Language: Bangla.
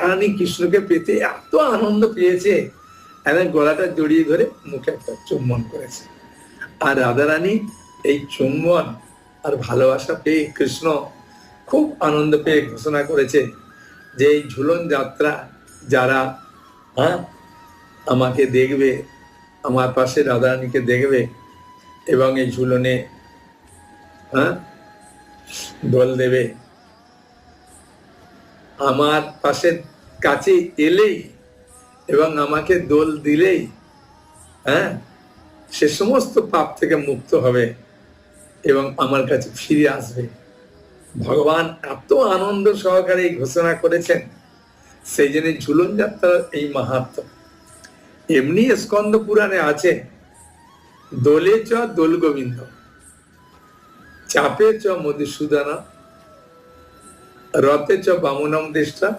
রানী কৃষ্ণকে পেতে এত আনন্দ পেয়েছে। একদম গলাটা জড়িয়ে ধরে মুখে একটা চুম্বন করেছে। আর রাধারানী এই চুম্বন আর ভালোবাসা পেয়ে কৃষ্ণ খুব আনন্দ পেয়ে ঘোষণা করেছে যে এই ঝুলন যাত্রা যারা হ্যাঁ আমাকে দেখবে, আমার পাশে রাধারানীকে দেখবে এবং এই ঝুলনে হ্যাঁ দোল দেবে আমার পাশে কাছে এলেই এবং আমাকে দোল দিলেই হ্যাঁ সে সমস্ত পাপ থেকে মুক্ত হবে এবং আমার কাছে ফিরে আসবে। ভগবান এত আনন্দ সহকারে এই ঘোষণা করেছেন, সেই জন্য ঝুলন যাত্রার এই মাহাত্ম। এমনি স্কন্দ পুরাণে আছে, দোলে চ দোল গোবিন্দ, চাপে চ মধুসূদনা राहतेच्या बामुनाम देशला